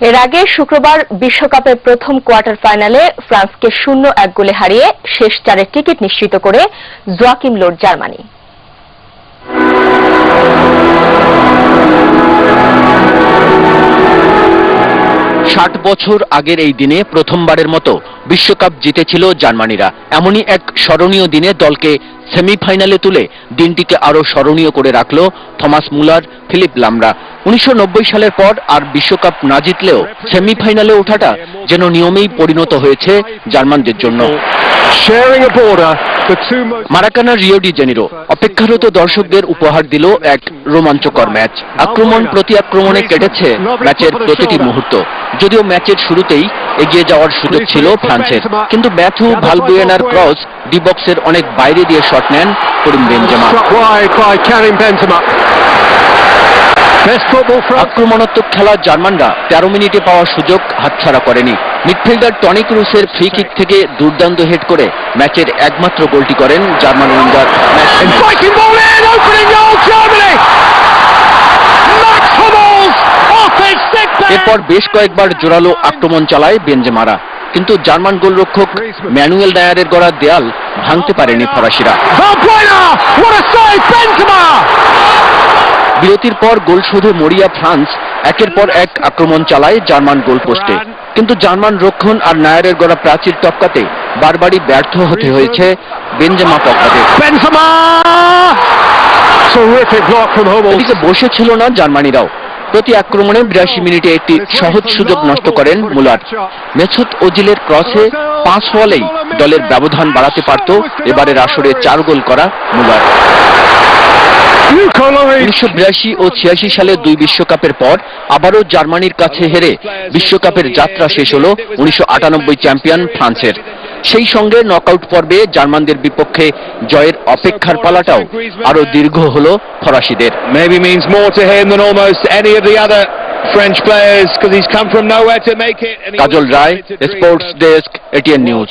এর আগে শুক্রবার বিশ্বকাপের প্রথম কোয়ার্টার ফাইনালে ফ্রান্সকে শূন্য এক গোলে হারিয়ে শেষ চারের টিকিট নিশ্চিত করে জোয়াকিম লোর জার্মানি। ষাট বছর আগের এই দিনে প্রথমবারের মতো বিশ্বকাপ জিতেছিল জার্মানিরা। এমনই এক স্মরণীয় দিনে দলকে সেমিফাইনালে তুলে দিনটিকে আরও স্মরণীয় করে রাখল থমাস মুলার, ফিলিপ লামরা। উনিশশো নব্বই সালের পর আর বিশ্বকাপ না জিতলেও সেমিফাইনালে ওঠাটা যেন নিয়মেই পরিণত হয়েছে জার্মানদের জন্য। মারাকানার রিও ডি জেনিরো অপেক্ষারত দর্শকদের উপহার দিল এক রোমাঞ্চকর ম্যাচ। আক্রমণ প্রতি আক্রমণে কেটেছে ম্যাচের প্রতিটি মুহূর্ত। যদিও ম্যাচের শুরুতেই এগিয়ে যাওয়ার সুযোগ ছিল ফ্রান্সের। কিন্তু ম্যাথু ভালবুয়েনার ক্রস ডি বক্সের অনেক বাইরে দিয়ে শট নেন করিম বেনজেমা। আক্রমণাত্মক খেলা জার্মানরা তেরো মিনিটে পাওয়া সুযোগ হাতছাড়া করেনি। মিডফিল্ডার টনিক রুসের ফ্রি কিক থেকে দুর্দান্ত হেড করে ম্যাচের একমাত্র গোলটি করেন জার্মান উইঙ্গার. এরপর বেশ কয়েকবার জোরালো আক্রমণ চালায় বেনজেমারা। কিন্তু জার্মান গোলরক্ষক ম্যানুয়েল ডায়ারের গড়া দেয়াল ভাঙতে পারেনি ফরাসিরা। বিরতির পর গোল শোধে মরিয়া ফ্রান্স একের পর এক আক্রমণ চালায় জার্মান গোল পোস্টে কিন্তু জার্মান রক্ষণ আর নায়ারের গড়া প্রাচীর টপকাতে বারবারই ব্যর্থ হতে হয়েছে বেনজেমা Hummels. এদিকে বসেছিল না জার্মানিরাও। প্রতি আক্রমণে বিরাশি মিনিটে একটি সহজ সুযোগ নষ্ট করেন মুলার। মেছুত ওজিলের ক্রসে পাঁচ হলেই দলের ব্যবধান বাড়াতে পারত। এবারের আসরে চার গোল করা মুলার. উনিশশো বিরাশি ও ছিয়াশি সালে দুই বিশ্বকাপের পর আবারও জার্মানির কাছে হেরে বিশ্বকাপের যাত্রা শেষ হল উনিশশো আটানব্বই চ্যাম্পিয়ন ফ্রান্সের। সেই সঙ্গে নকআউট পর্বে জার্মানদের বিপক্ষে জয়ের অপেক্ষার পালাটাও আরও দীর্ঘ হল ফরাসিদের। Kajal Ray sports desk ATN news.